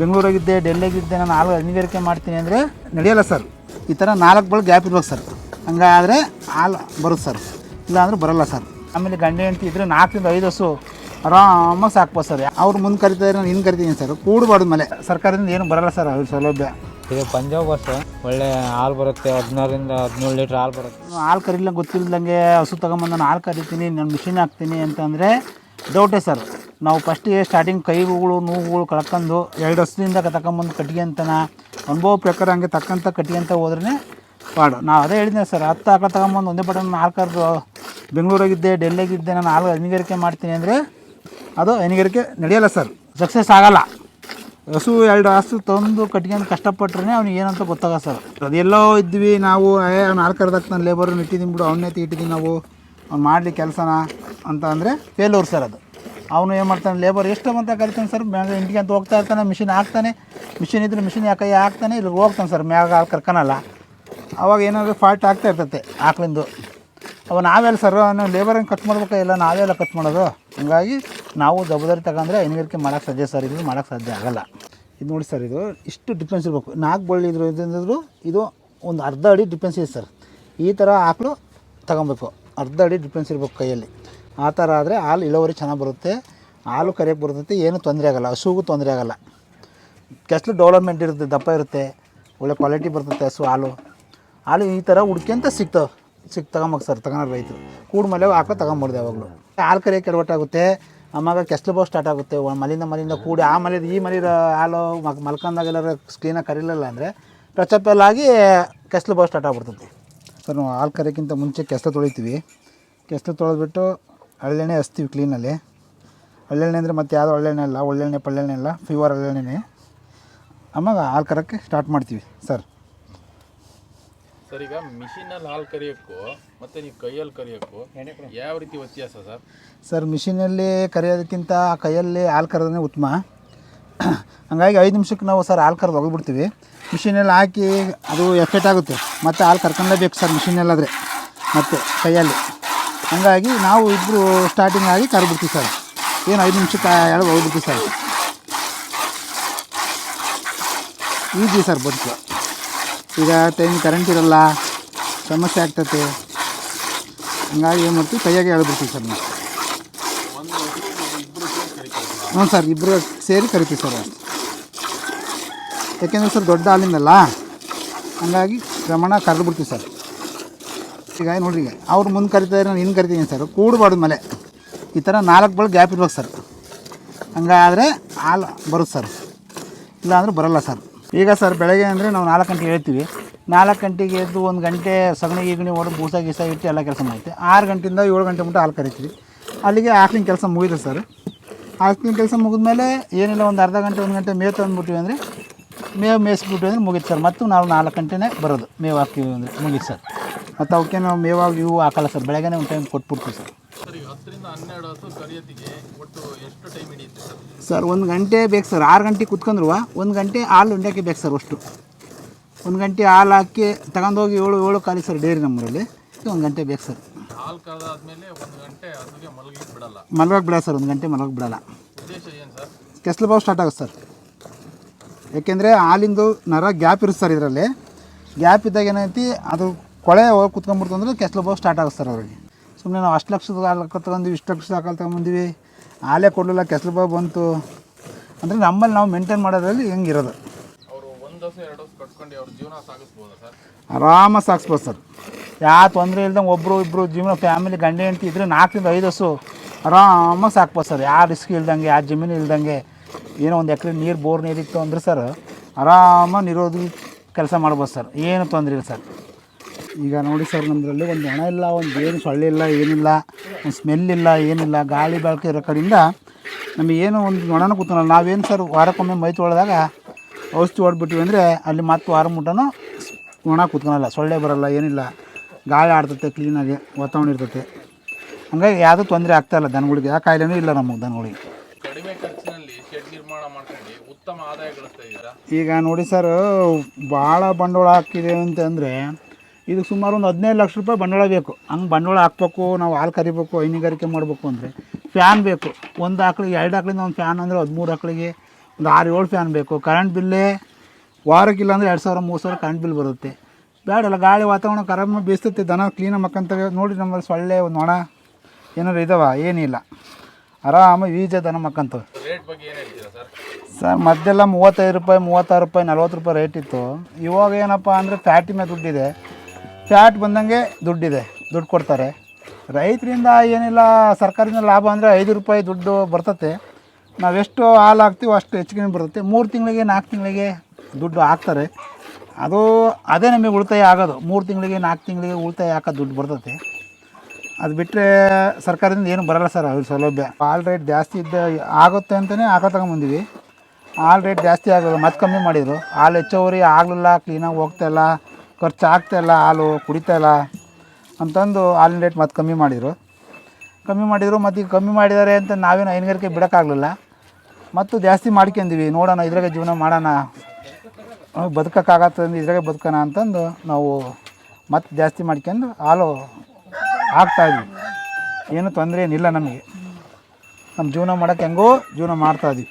ಬೆಂಗಳೂರಾಗಿದ್ದೆ ಡೆಲ್ಲಿಗಿದ್ದೆ ನಾನು ಹಾಲು ಹೈನುಗಾರಿಕೆ ಮಾಡ್ತೀನಿ ಅಂದರೆ ನಡೆಯಲ್ಲ ಸರ್. ಈ ಥರ ನಾಲ್ಕು ಬಳ ಗ್ಯಾಪ್ ಇರ್ಬೇಕು ಸರ್. ಹಂಗಾದರೆ ಹಾಲು ಬರುತ್ತೆ ಸರ್. ಇಲ್ಲಾಂದ್ರೆ ಬರಲ್ಲ ಸರ್. ಆಮೇಲೆ ಗಂಡ ಹೆಂಡತಿ ಇದ್ದರೆ ನಾಲ್ಕರಿಂದ ಐದು ಹಸು ಆರಾಮಾಗಿ ಸಾಕ್ಬೋದು ಸರ್. ಅವ್ರು ಮುಂದೆ ಕರಿತಾರೆ ನಾನು ಹಿಂಗೆ ಕರಿತೀನಿ ಸರ್. ಕೂಡಬಾರ್ದು ಮೇಲೆ ಸರ್ಕಾರದಿಂದ ಏನು ಬರಲ್ಲ ಸರ್ ಅವ್ರ ಸೌಲಭ್ಯ. ಈಗ ಪಂಜಾಬ್ ಬಸ್ಸು ಒಳ್ಳೆ ಹಾಲು ಬರುತ್ತೆ ಹದಿನಾರರಿಂದ ಹದಿನೇಳು ಲೀಟ್ರ್ ಹಾಲು ಬರುತ್ತೆ. ಹಾಲು ಕರಿಲ್ಲ ಗೊತ್ತಿಲ್ಲದಂಗೆ ಹಸು ತಗೊಂಬಂದು ನಾನು ಹಾಲು ಕರಿತೀನಿ ನಾನು ಮಿಷಿನ್ ಹಾಕ್ತೀನಿ ಅಂತಂದರೆ ಡೌಟೇ ಸರ್. ನಾವು ಫಸ್ಟಿಗೆ ಸ್ಟಾರ್ಟಿಂಗ್ ಕೈಗಳು ನೋವುಗಳು ಕಳ್ಕೊಂಡು ಎರಡು ವರ್ಷದಿಂದ ತಗೊಂಬಂದು ಕಟ್ಕೊಂತನ ಅನುಭವ ಪ್ರಕಾರ ಹಂಗೆ ತಕ್ಕಂತ ಅಂತ ಹೋದ್ರೇ ಪಾಡು. ನಾವು ಅದೇ ಹೇಳಿದ್ದೆ ಸರ್ ಹತ್ತು ಆಕಳ ತಗೊಂಬಂದು ಒಂದೇ ಪಟ ನಾನು ಹಾಲು ಕರೆದು ಬೆಂಗಳೂರಾಗಿದ್ದೆ ಡೆಲ್ಲಿಗಿದ್ದೆ ನಾನು ನಾಲ್ಕು ಹೈನುಗಾರಿಕೆ ಮಾಡ್ತೀನಿ ಅಂದರೆ ಅದು ಹೈನುಗಾರಿಕೆ ನಡೆಯಲ್ಲ ಸರ್. ಸಕ್ಸಸ್ ಆಗಲ್ಲ. ಹಸು ಎರಡು ಹಸು ತಂದು ಕಟ್ಕೊಂಡು ಕಷ್ಟಪಟ್ರೆ ಅವ್ನಿಗೆ ಏನಂತ ಗೊತ್ತಾಗ ಸರ್. ಅದೆಲ್ಲೋ ಇದ್ವಿ ನಾವು ಏ ಅವ್ನು ಹಾಲು ಕರೆದಕ್ಕೆ ನಾನು ಲೇಬರ್ನ ಇಟ್ಟಿದ್ದೀನಿ ಬಿಡು ಅವನ್ನೇ ಇಟ್ಟಿದ್ದೀನಿ ನಾವು. ಅವ್ನು ಮಾಡಲಿ ಕೆಲಸನ ಅಂತ ಅಂದರೆ ಫೇಲ್ಯೂರ್ ಸರ್ ಅದು. ಅವನು ಏನು ಮಾಡ್ತಾನೆ ಲೇಬರ್ ಎಷ್ಟು ಅಂತ ಕರಿತಾನೆ ಸರ್ ಮ್ಯಾಗ ಇಂಟಿಗೆ ಅಂತ ಹೋಗ್ತಾ ಇರ್ತಾನೆ ಮಿಷಿನ್ ಹಾಕ್ತಾನೆ ಮಿಷಿನ್ ಇದ್ರೆ ಮಿಷಿನ್ ಯಾಕೆ ಹಾಕ್ತಾನೆ ಇಲ್ಲಿ ಹೋಗ್ತಾನೆ ಸರ್ ಮ್ಯಾಗ ಹಾಲು ಕರ್ಕೊನಲ್ಲ. ಅವಾಗ ಏನಾದರೂ ಫಾಲ್ಟ್ ಆಗ್ತಾ ಇರ್ತೈತೆ ಆಕಳಿಂದು ಅವ ನಾವೆಲ್ಲ ಸರ್ ನಾವು ಲೇಬರಂಗೆ ಕಟ್ ಮಾಡ್ಬೇಕಾ ಇಲ್ಲ, ನಾವೆಲ್ಲ ಕಟ್ ಮಾಡೋದು? ಹಂಗಾಗಿ ನಾವು ಜವಾಬ್ದಾರಿ ತಗೊಂಡ್ರೆ ಹೈನುಗಾರಿಕೆ ಮಾಡೋಕ್ಕೆ ಸಾಧ್ಯ ಸರ್ ಇದು ಮಾಡೋಕ್ಕೆ ಸಾಧ್ಯ ಆಗಲ್ಲ. ಇದು ನೋಡಿ ಸರ್ ಇದು ಇಷ್ಟು ಡಿಫ್ರೆನ್ಸ್ ಇರಬೇಕು. ನಾಲ್ಕು ಬಳ್ಳಿ ಇದ್ರು ಇದ್ರೂ ಇದು ಒಂದು ಅರ್ಧ ಅಡಿ ಡಿಫ್ರೆನ್ಸ್ ಇದೆ ಸರ್ ಈ ಥರ ಆಕಳು ತಗೊಬೇಕು. ಅರ್ಧ ಅಡಿ ಡಿಫ್ರೆನ್ಸ್ ಇರ್ಬೇಕು ಕೈಯಲ್ಲಿ. ಆ ಥರ ಆದರೆ ಹಾಲು ಇಳುವರಿ ಚೆನ್ನಾಗಿ ಬರುತ್ತೆ. ಹಾಲು ಕರಿಯಕ್ಕೆ ಬರ್ತೈತೆ, ಏನೂ ತೊಂದರೆ ಆಗಲ್ಲ, ಹಸುಗೂ ತೊಂದರೆ ಆಗಲ್ಲ. ಕೆಸ್ಲು ಡೆವಲಪ್ಮೆಂಟ್ ಇರುತ್ತೆ, ದಪ್ಪ ಇರುತ್ತೆ, ಒಳ್ಳೆ ಕ್ವಾಲಿಟಿ ಬರ್ತೈತೆ ಹಸು, ಹಾಲು. ಹಾಲು ಈ ಥರ ಹುಡ್ಕ್ಯಂತ ಸಿಗ್ತಾವೆ ಸಿಕ್ ತಗೊಂಬಕ್ ಸರ್ ತಗೊಳೋ ರೈತರು. ಕೂಡ್ ಮೇಲೆ ಹಾಕೋ ತಗೊಂಬರ್ದು ಯಾವಾಗಲೂ. ಹಾಲು ಕರಿಯೋಕೆ ಎಡವಟ್ಟಾಗುತ್ತೆ ಆಮಾಗ ಕೆಸ್ಲು ಬೋ ಸ್ಟಾರ್ಟ್ ಆಗುತ್ತೆ. ಮಲಿಂದ ಮಲಿಂದ ಕೂಡಿ, ಆ ಮಲಿದ, ಈ ಮಲಿದ ಹಾಲು ಮಕ್ ಮಲ್ಕೊಂಡಾಗೆಲ್ಲರ ಸ್ಕ್ರೀನಾಗಿ ಕರೀಲಿಲ್ಲ ಅಂದರೆ ಟಚಪ್ಪಲ್ಲಾಗಿ ಕೆಸ್ಲು ಬೋಸ್ಟ್ ಸ್ಟಾರ್ಟ್ ಆಗ್ಬಿಡ್ತೈತಿ. ಸರ್, ನಾವು ಹಾಲು ಕರಿಯೋಕ್ಕಿಂತ ಮುಂಚೆ ಕೆಸ್ಲು ತೊಳಿತೀವಿ. ಕೆಸ್ಲು ತೊಳೆದ್ಬಿಟ್ಟು ಹಳ್ಳೆಣ್ಣೆ ಹಚ್ತೀವಿ ಕ್ಲೀನಲ್ಲಿ ಹಳ್ಳೆಣ್ಣೆ ಅಂದರೆ ಮತ್ತೆ ಯಾವುದೋ ಹಳ್ಳೆಣ್ಣೆ ಅಲ್ಲ ಒಳ್ಳೆಣ್ಣೆ ಪಳ್ಳೆಣ್ಣೆ ಅಲ್ಲ ಫೀವರ್ ಹಳ್ಳೆಣ್ಣೆ ಆಮಾಗ ಹಾಲು ಕರೋಕ್ಕೆ ಸ್ಟಾರ್ಟ್ ಮಾಡ್ತೀವಿ ಸರ್ ಸರ್ ಈಗ ಮಿಷಿನಲ್ಲಿ ಹಾಲು ಕರಿಯೋಕ್ಕೂ ಮತ್ತೆ ನೀವು ಕೈಯಲ್ಲಿ ಕರಿಯೋಕ್ಕೂ ಯಾವ ರೀತಿ ವ್ಯತ್ಯಾಸ ಸರ್ ಸರ್ ಮಿಷಿನಲ್ಲಿ ಕರೆಯೋದಕ್ಕಿಂತ ಕೈಯಲ್ಲಿ ಹಾಲು ಕರೋದೇ ಉತ್ತಮ. ಹಂಗಾಗಿ ಐದು ನಿಮಿಷಕ್ಕೆ ನಾವು ಸರ್ ಹಾಲು ಕರೆದು ಹೋಗ್ಬಿಡ್ತೀವಿ ಮಿಷಿನಲ್ಲಿ ಹಾಕಿ ಅದು ಎಫೆಕ್ಟ್ ಆಗುತ್ತೆ. ಮತ್ತು ಹಾಲು ಕರ್ಕೊಂಡೇಬೇಕು ಸರ್ ಮಿಷಿನಲ್ಲಾದರೆ ಮತ್ತು ಕೈಯಲ್ಲಿ. ಹಂಗಾಗಿ ನಾವು ಇಬ್ಬರು ಸ್ಟಾರ್ಟಿಂಗ್ ಆಗಿ ಕರ್ಬಿಡ್ತೀವಿ ಸರ್. ಏನು ಐದು ನಿಮಿಷಕ್ಕೆ ಎಳ್ ಹೋಗ್ಬಿಡ್ತೀವಿ ಸರ್. ಈಜಿ ಸರ್ ಬದುಕು. ಈಗ ಟೈಮ್ ಕರೆಂಟ್ ಇರಲ್ಲ, ಸಮಸ್ಯೆ ಆಗ್ತೈತೆ. ಹಂಗಾಗಿ ಏನು ಮಾಡ್ತೀವಿ, ಕೈಯಾಗೆ ಹೇಳ್ಬಿಡ್ತೀವಿ ಸರ್ ನಾವು. ಹ್ಞೂ ಸರ್ ಇಬ್ಬರು ಸೇರಿ ಕರಿತೀವಿ ಸರ್. ಯಾಕೆಂದರೆ ಸರ್ ದೊಡ್ಡ ಹಾಲಿಂದಲ್ಲ, ಹಂಗಾಗಿ ಪ್ರಮಾಣ ಕರೆದು ಬಿಡ್ತೀವಿ ಸರ್. ಈಗ ನೋಡ್ರಿ ಅವ್ರು ಮುಂದೆ ಕರಿತಾರೆ ನಾನು ಹಿಂಗೆ ಕರಿತೀನಿ ಸರ್. ಕೂಡಬಾರ್ದು ಮೇಲೆ. ಈ ಥರ ನಾಲ್ಕು ಬಳ ಗ್ಯಾಪ್ ಇರ್ಬೇಕು ಸರ್. ಹಂಗಾದರೆ ಹಾಲು ಬರುತ್ತೆ ಸರ್. ಇಲ್ಲಾಂದ್ರೆ ಬರಲ್ಲ ಸರ್. ಈಗ ಸರ್ ಬೆಳಗ್ಗೆ ಅಂದರೆ ನಾವು ನಾಲ್ಕು ಗಂಟೆಗೆ ಹೇಳ್ತೀವಿ ನಾಲ್ಕು ಗಂಟೆಗೆ ಎದ್ದು ಒಂದು ಗಂಟೆ ಸಗಣಿ ಈಗಣಿ ಹೊಡೆದು ಬೂಸ ಗೀಸ ಇಟ್ಟು ಎಲ್ಲ ಕೆಲಸ ಮಾಡುತ್ತೆ ಆರು ಗಂಟೆಯಿಂದ ಏಳು ಗಂಟೆ ಮುಟ್ಟ ಹಾಲು ಕರಿತೀವಿ. ಅಲ್ಲಿಗೆ ಆಕ್ಲಿನ ಕೆಲಸ ಮುಗಿದು ಸರ್. ಆಕ್ಲಿನ ಕೆಲಸ ಮುಗಿದ್ಮೇಲೆ ಏನಿಲ್ಲ ಒಂದು ಅರ್ಧ ಗಂಟೆ, ಒಂದು ಗಂಟೆ ಮೇವು ತಂದುಬಿಟ್ಟಿವಿ ಅಂದರೆ ಮೇವು ಮೇಯಿಸ್ಬಿಟ್ವಿ ಅಂದರೆ ಮುಗೀತು ಸರ್. ಮತ್ತು ನಾವು ನಾಲ್ಕು ಗಂಟೆನೇ ಬರೋದು ಮೇವು ಹಾಕ್ತೀವಿ ಅಂದರೆ ಮುಗೀತು ಸರ್. ಮತ್ತು ಅವಕ್ಕೆ ನಾವು ಮೇವಾಗಿ ಇವು ಹಾಕಲ್ಲ ಸರ್. ಬೆಳಗ್ಗೆನೇ ಒಂದು ಟೈಮ್ ಕೊಟ್ಬಿಡ್ತೀವಿ ಸರ್. ಸರ್ ಒಂದು ಗಂಟೆ ಬೇಕು ಸರ್. ಆರು ಗಂಟೆ ಕುತ್ಕೊಂಡ್ರು ಒಂದು ಗಂಟೆ ಹಾಲು ಉಂಡಕ್ಕೆ ಬೇಕು ಸರ್ ಅಷ್ಟು. ಒಂದು ಗಂಟೆ ಹಾಲು ಹಾಕಿ ತಗೊಂಡೋಗಿ ಏಳು ಏಳು ಖಾಲಿ ಸರ್ ಡೈರಿ ನಮ್ಮೂರಲ್ಲಿ. ಒಂದು ಗಂಟೆ ಬೇಕು ಸರ್. ಮಲಗಕ್ಕೆ ಬಿಡಲ್ಲ. ಸರ್ ಒಂದು ಗಂಟೆ ಮಲಗಕ್ಕೆ ಬಿಡಲ್ಲ. ಕೆಸ್ಲು ಬಾವು ಸ್ಟಾರ್ಟ್ ಆಗುತ್ತೆ ಸರ್. ಯಾಕೆಂದರೆ ಹಾಲಿಂದು ನರ ಗ್ಯಾಪ್ ಇರುತ್ತೆ ಸರ್ ಇದರಲ್ಲಿ. ಗ್ಯಾಪ್ ಇದ್ದಾಗ ಏನೈತಿ ಅದು ಕೊಳೆ ಹೋಗಿ ಕುತ್ಕೊಂಡ್ಬಿಡ್ತು ಅಂದ್ರೆ ಕೆಸ್ಲು ಬಾವು ಸ್ಟಾರ್ಟ್ ಆಗಿಸ್ತಾರೆ ಸರ್ ಅವ್ರಿಗೆ. ಸುಮ್ಮನೆ ನಾವು ಅಷ್ಟು ಲಕ್ಷದ ಹಾಲು ತಗೊಂಡಿವಿ ಇಷ್ಟು ಲಕ್ಷದ ಹಾಕಲ್ ತಗೊಂಬಂದಿವಿ ಆಲೇ ಕೊಡಲಿಲ್ಲ ಕೆಸ್ಲು ಬಾವು ಬಂತು. ಅಂದರೆ ನಮ್ಮಲ್ಲಿ ನಾವು ಮೇಂಟೈನ್ ಮಾಡೋದ್ರಲ್ಲಿ ಹೆಂಗಿರೋದು ಜೀವನ ಸಾಗಿಸ್ಬೋದಾ ಸರ್? ಆರಾಮಾಗಿ ಸಾಕ್ಸ್ಬೋದು ಸರ್. ಯಾವ ತೊಂದರೆ ಇಲ್ದಂಗೆ ಒಬ್ಬರು ಇಬ್ಬರು ಜೀವನ ಫ್ಯಾಮಿಲಿ ಗಂಡ ಹೆಂಡತಿ ಇದ್ದರೆ ನಾಲ್ಕರಿಂದ ಐದು ಹಸು ಆರಾಮಾಗಿ ಸಾಕ್ಬೋದು ಸರ್. ಯಾವ ರಿಸ್ಕ್ ಇಲ್ದಂಗೆ ಯಾವ ಜಮೀನು ಇಲ್ದಂಗೆ. ಏನೋ ಒಂದು ಎಕರೆ ನೀರು ಬೋರ್ ನೀರಿತ್ತು ಅಂದರೆ ಸರ್. ಆರಾಮಾಗಿ ನಿರೋಧಿ ಕೆಲಸ ಮಾಡ್ಬೋದು ಸರ್. ಏನು ತೊಂದರೆ ಇಲ್ಲ ಸರ್. ಈಗ ನೋಡಿ ಸರ್ ನಮ್ಮದ್ರಲ್ಲಿ ಒಂದು ಹಣ ಇಲ್ಲ ಒಂದು ಏನು ಸೊಳ್ಳೆ ಇಲ್ಲ ಏನಿಲ್ಲ ಒಂದು ಸ್ಮೆಲ್ ಇಲ್ಲ ಏನಿಲ್ಲ ಗಾಳಿ ಬೆಳಕು ಇರೋ ಕಡೆಯಿಂದ ನಮಗೆ ಏನು ಒಂದು ನೊಣನೂ ಕೂತಲ್ಲ ನಾವೇನು ಸರ್ ವಾರಕ್ಕೊಮ್ಮೆ ಮೈ ತೊಳೆದಾಗ ಔಷಧಿ ಹೊಡ್ಬಿಟ್ಟಿವಿ ಅಂದರೆ ಅಲ್ಲಿ ಮತ್ತೆ ವಾರ ಮುಟ್ಟನೂ ಒಣ ಕೂತ್ಕೊಳಲ್ಲ ಸೊಳ್ಳೆ ಬರೋಲ್ಲ ಏನಿಲ್ಲ. ಗಾಳಿ ಆಡ್ತೈತೆ ಕ್ಲೀನಾಗಿ ವಾತಾವರಣ ಇರ್ತೈತೆ. ಹಂಗಾಗಿ ಯಾವುದೂ ತೊಂದರೆ ಆಗ್ತಾಯಿಲ್ಲ ದನಗಳಿಗೆ. ಯಾವ ಕಾಯಿಲೆನೂ ಇಲ್ಲ ನಮಗೆ ದನಗಳಿಗೆ. ಈಗ ನೋಡಿ ಸರ್ ಭಾಳ ಬಂಡವಾಳ ಹಾಕಿದೆ ಅಂತಂದರೆ ಇದು ಸುಮಾರು ಒಂದು ಹದಿನೈದು ಲಕ್ಷ ರೂಪಾಯಿ ಬಂಡವಾಳ ಬೇಕು. ಹಂಗೆ ಬಂಡವಾಳ ಹಾಕ್ಬೇಕು ನಾವು ಹಾಲು ಕರಿಬೇಕು ಹೈನುಗಾರಿಕೆ ಮಾಡಬೇಕು ಅಂದರೆ ಫ್ಯಾನ್ ಬೇಕು. ಒಂದು ಆಕಳಿಗೆ ಎರಡು ಆಕಳಿಂದ ಒಂದು ಫ್ಯಾನ್ ಅಂದರೆ ಹದಿಮೂರು ಆಕಳಿಗೆ ಒಂದು ಆರು ಏಳು ಫ್ಯಾನ್ ಬೇಕು. ಕರೆಂಟ್ ಬಿಲ್ಲೇ ವಾರಕ್ಕಿಲ್ಲ ಅಂದರೆ ಎರಡು ಸಾವಿರ ಮೂರು ಸಾವಿರ ಕರೆಂಟ್ ಬಿಲ್ ಬರುತ್ತೆ. ಬೇಡಲ್ಲ ಗಾಳಿ ವಾತಾವರಣ ಕರಮ ಬೀಸ್ತೈತೆ ದನ ಕ್ಲೀನಾಗಿ ಮಕ್ಕಂತವೆ ನೋಡಿ ನಮ್ಮಲ್ಲಿ ಸೊಳ್ಳೆ ಒಂದು ನೊಣ ಏನಾರು ಇದಾವ? ಏನಿಲ್ಲ. ಆರಾಮಾಗಿ ಈಜ ದನ ಮಕ್ಕಂತವೆ ಸರ್? ಮೊದಲೆಲ್ಲ ಮೂವತ್ತೈದು ರೂಪಾಯಿ ಮೂವತ್ತಾರು ರೂಪಾಯಿ ನಲ್ವತ್ತು ರೂಪಾಯಿ ರೇಟ್ ಇತ್ತು. ಇವಾಗ ಏನಪ್ಪ ಅಂದರೆ ಫ್ಯಾಟಿ ಮೇಲೆ ದುಡ್ಡಿದೆ. ಫ್ಯಾಟ್ ಬಂದಂಗೆ ದುಡ್ಡಿದೆ, ದುಡ್ಡು ಕೊಡ್ತಾರೆ. ರೈತರಿಂದ ಏನಿಲ್ಲ, ಸರ್ಕಾರದಿಂದ ಲಾಭ ಅಂದರೆ ಐದು ರೂಪಾಯಿ ದುಡ್ಡು ಬರ್ತತೆ. ನಾವೆಷ್ಟು ಹಾಲು ಹಾಕ್ತೀವೋ ಅಷ್ಟು ಹೆಚ್ಚಿಗೆ ಬರುತ್ತೆ. ಮೂರು ತಿಂಗಳಿಗೆ ನಾಲ್ಕು ತಿಂಗಳಿಗೆ ದುಡ್ಡು ಹಾಕ್ತಾರೆ. ಅದು ಅದೇ ನಮಗೆ ಉಳಿತಾಯ ಆಗೋದು. ಮೂರು ತಿಂಗಳಿಗೆ ನಾಲ್ಕು ತಿಂಗಳಿಗೆ ಉಳಿತಾಯ ಹಾಕೋ ದುಡ್ಡು ಬರ್ತತೆ. ಅದು ಬಿಟ್ಟರೆ ಸರ್ಕಾರದಿಂದ ಏನು ಬರಲ್ಲ ಸರ್ ಅವ್ರ ಸೌಲಭ್ಯ. ಹಾಲ್ ರೇಟ್ ಜಾಸ್ತಿ ಇದ್ದ ಆಗುತ್ತೆ ಅಂತಲೇ ಹಾಕೋ ತಗೊಂಬಂದಿವಿ ಹಾಲ್ ರೇಟ್ ಜಾಸ್ತಿ ಆಗೋದು ಮತ್ತೆ ಕಮ್ಮಿ ಮಾಡಿದರು. ಹಾಲು ಹೆಚ್ಚೋರಿ ಆಗಲಿಲ್ಲ ಕ್ಲೀನಾಗಿ ಹೋಗ್ತಾ ಇಲ್ಲ. ಖರ್ಚು ಇಲ್ಲ ಹಾಲು ಕುಡಿತಾ ಇಲ್ಲ ಅಂತಂದು ಹಾಲಿನ ರೇಟ್ ಮತ್ತೆ ಕಮ್ಮಿ ಮಾಡಿದರು. ಕಮ್ಮಿ ಮಾಡಿದರು, ಮತ್ತು ಈಗ ಕಮ್ಮಿ ಮಾಡಿದ್ದಾರೆ ಅಂತ ನಾವೇನು ಹೈನುಗಾರಿಕೆ ಬಿಡೋಕ್ಕಾಗಲಿಲ್ಲ. ಮತ್ತು ಜಾಸ್ತಿ ಮಾಡ್ಕೊಂಡಿವಿ, ನೋಡೋಣ ಇದ್ರಾಗೆ ಜೀವನ ಮಾಡೋಣ ಬದುಕೋಕ್ಕಾಗತ್ತಂದು ಇದ್ರಾಗೆ ಬದುಕೋಣ ಅಂತಂದು ನಾವು ಮತ್ತೆ ಜಾಸ್ತಿ ಮಾಡ್ಕೊಂಡು ಹಾಲು ಹಾಕ್ತಾಯಿದ್ವಿ. ಏನೂ ತೊಂದರೆ ಏನಿಲ್ಲ ನಮಗೆ. ನಮ್ಮ ಜೀವನ ಮಾಡೋಕ್ಕೆ ಹೆಂಗೋ ಜೀವನ ಮಾಡ್ತಾಯಿದ್ವಿ.